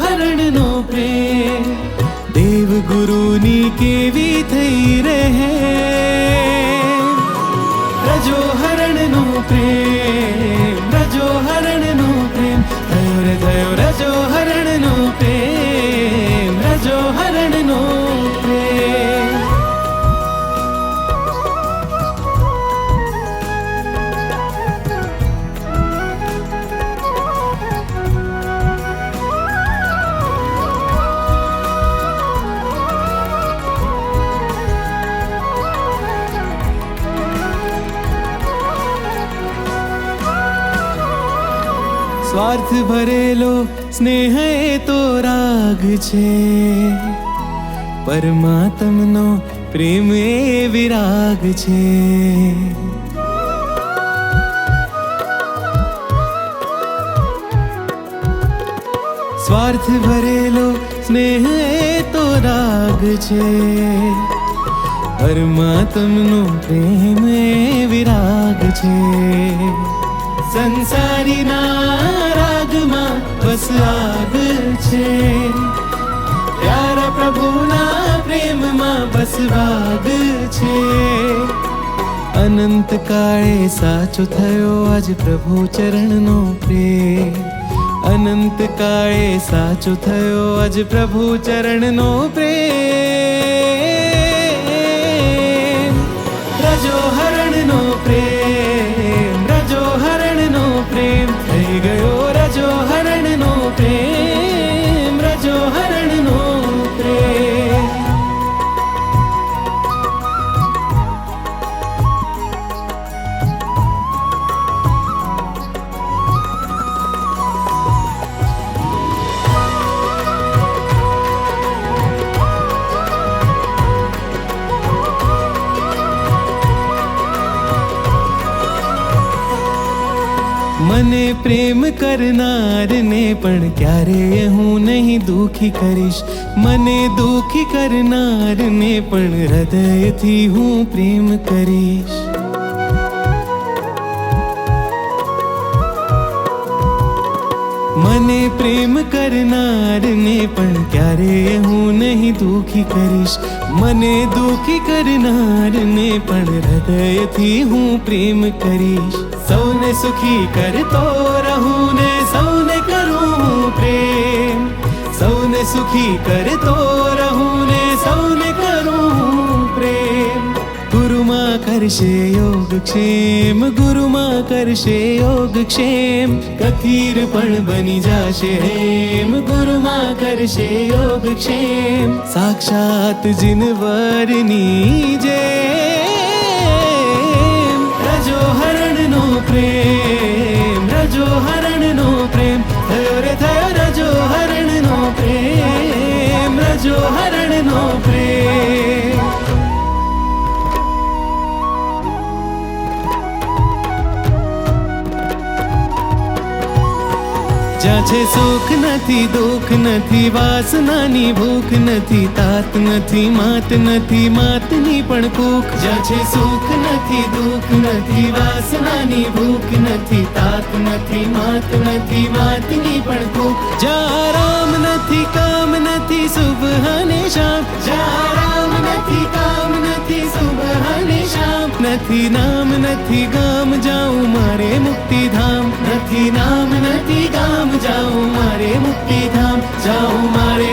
હરણનો પ્રેમ દેવ ગુરુની કેવી થઈ રહે સ્વાર્થ ભરેલો સ્નેહ એ તો રાગ છે. પરમાત્મનો પ્રેમ એ વિરાગ છે. સ્વાર્થ ભરેલો સ્નેહ એ તો રાગ છે. પરમાત્મનો પ્રેમ એ વિરાગ છે. સંસારીના રાગમાં બસ આગ છે. પ્યારા પ્રભુના પ્રેમમાં બસ વાગ છે. અનંત કાળે સાચો થયો આજ પ્રભુ ચરણનો પ્રેમ. અનંત કાળે સાચો થયો આજ પ્રભુ ચરણનો પ્રેમ. રજો હરણનો પ્રેમ. મને પ્રેમ કરનારને પણ ક્યારે હું નહીં દુખી કરીશ. મને દુખી કરનારને પણ હૃદયથી હું પ્રેમ કરીશ. મને પ્રેમ કરનારને પણ ક્યારે હું નહીં દુખી કરીશ. મને દુખી કરનારને પણ હૃદયથી હું પ્રેમ કરીશ. સૌને સુખી કરતો રહું ને સૌને કરું પ્રેમ. સૌને સુખી કરતો ગુરુમાં કરશે યોગ ક્ષેમ ગુરુમાં કરશે યોગ ક્ષેમ કથીર પણ બની જાશે હેમ ગુરુમાં કરશે યોગ ક્ષેમ સાક્ષાત જીનવરની જેમ રજો હરણનો પ્રેમ રજો હરણનો પ્રેમ થયો રે થયો રજો હરણનો પ્રેમ રજો હરણનો જ્યાં છે સુખ નથી, દુઃખ નથી, વાસનાની ભૂખ નથી, તાત નથી, માત નથી, માતની પણ કૂખ જ્યાં છે સુખ નથી, દુઃખ નથી, વાસનાની ભૂખ નથી, તાત નથી, માત નથી, માતની પણ કૂખ જ્યાં રામ નથી, કામ નથી, શુભ અને શામ જ્યાં રામ નથી, કામ નથી, શુભ અને શામ નથી નામ, નથી ગામ, જાઉં મારે મુક્તિધામ. નથી નામ, નથી ધામ જાઉં મારે મુક્તિ ધામ જાઉં મારે